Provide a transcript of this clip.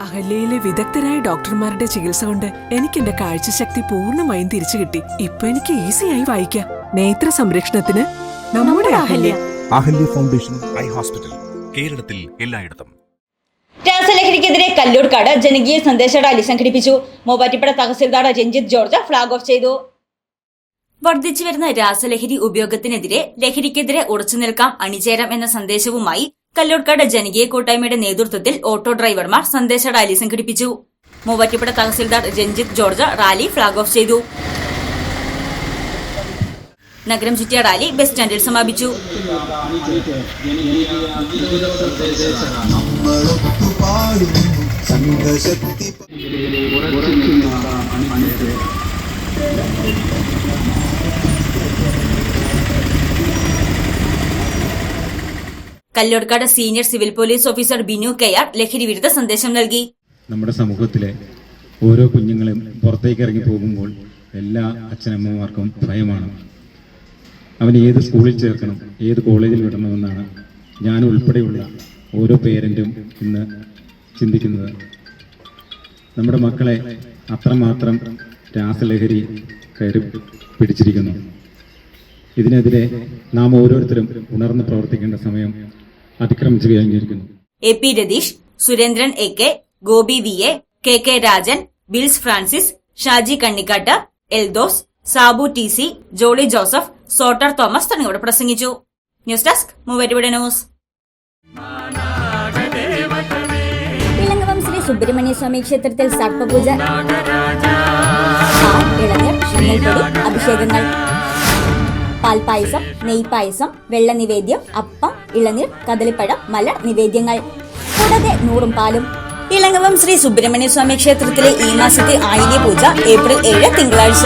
അഹല്യയിലെ വിദഗ്ധരായ ഡോക്ടർമാരുടെ ചികിത്സ കൊണ്ട് എനിക്ക് എന്റെ കാഴ്ചശക്തി പൂർണമായും തിരിച്ചു കിട്ടി. ഇപ്പൊ എനിക്ക് ഈസിയായി വായിക്കാം. നേത്ര സംരക്ഷണത്തിന് നമ്മുടെ Ahalya. Ahalya foundation eye hospital കേരളത്തിൽ എല്ലായിടത്തും. രാസലഹരിക്കെതിരെ കല്ലൂർക്കാട് ജനകീയ സന്ദേശ റാലി സംഘടിപ്പിച്ചു. Muvattupuzha tahsildar Ranjith George flag off ചെയ്തു. വർദ്ധിച്ചു വരുന്ന രാസലഹരി ഉപയോഗത്തിനെതിരെ ലഹരിക്കെതിരെ ഉറച്ചു നിൽക്കാം അണിചേരാം എന്ന സന്ദേശവുമായി കല്ലൂർക്കാട് ജനകീയ കൂട്ടായ്മയുടെ നേതൃത്വത്തിൽ ഓട്ടോ ഡ്രൈവർമാർ സന്ദേശ റാലി സംഘടിപ്പിച്ചു. Muvattupuzha tahsildar Ranjith George rally flag off ചെയ്തു. നഗരം ചുറ്റിയ റാലി ബസ് സ്റ്റാൻഡിൽ സമാപിച്ചു. Sanghashakti Kalloorkad senior civil police officer Binu K R ലഹരി വിരുദ്ധ സന്ദേശം നൽകി. നമ്മുടെ സമൂഹത്തിലെ ഓരോ കുഞ്ഞുങ്ങളും പുറത്തേക്ക് ഇറങ്ങി പോകുമ്പോൾ എല്ലാ അച്ഛനമ്മമാർക്കും ഭയമാണ്. അവൻ ഏത് സ്കൂളിൽ ചേർക്കണം ഏത് കോളേജിൽ വിടണമെന്നാണ് ഞാൻ ഉൾപ്പെടെയുള്ള ഓരോ പേരന്റും ഇന്ന് ചിന്തിക്കുന്നത്. നമ്മുടെ മക്കളെ അത്രമാത്രം രാസലഹരി കയറി പിടിച്ചിരിക്കുന്നു. ഇതിനെതിരെ നാം ഓരോരുത്തരും ഉണർന്ന് പ്രവർത്തിക്കേണ്ട സമയം അതിക്രമിച്ചു കഴിഞ്ഞിരിക്കുന്നു A P Ratheesh Surendran A K Gopi V A K K Rajan bills Francis Shaji Kannikkattu Eldhose Sabu T C Jolly Joseph സോട്ടർ Thomas തുടങ്ങിയവർ പ്രസംഗിച്ചു. ന്യൂസ് ഡെസ്ക് മൂവരുവിടെ ന്യൂസ്. ഇളങ്ങവം ശ്രീ സുബ്രഹ്മണ്യ സ്വാമി ക്ഷേത്രത്തിൽ സർപ്പപൂജ. ഇളനീർ അഭിഷേകങ്ങൾ. പാൽപായസം നെയ്പായസം വെള്ള നിവേദ്യം അപ്പം ഇളനീർ കദളിപ്പഴം മല നിവേദ്യങ്ങൾ. കൂടാതെ നൂറും പാലും. ഇളങ്ങവം ശ്രീ സുബ്രഹ്മണ്യ സ്വാമി ക്ഷേത്രത്തിലെ ഈ മാസത്തെ ആയില്യ പൂജ ഏപ്രിൽ ഏഴ് തിങ്കളാഴ്ച.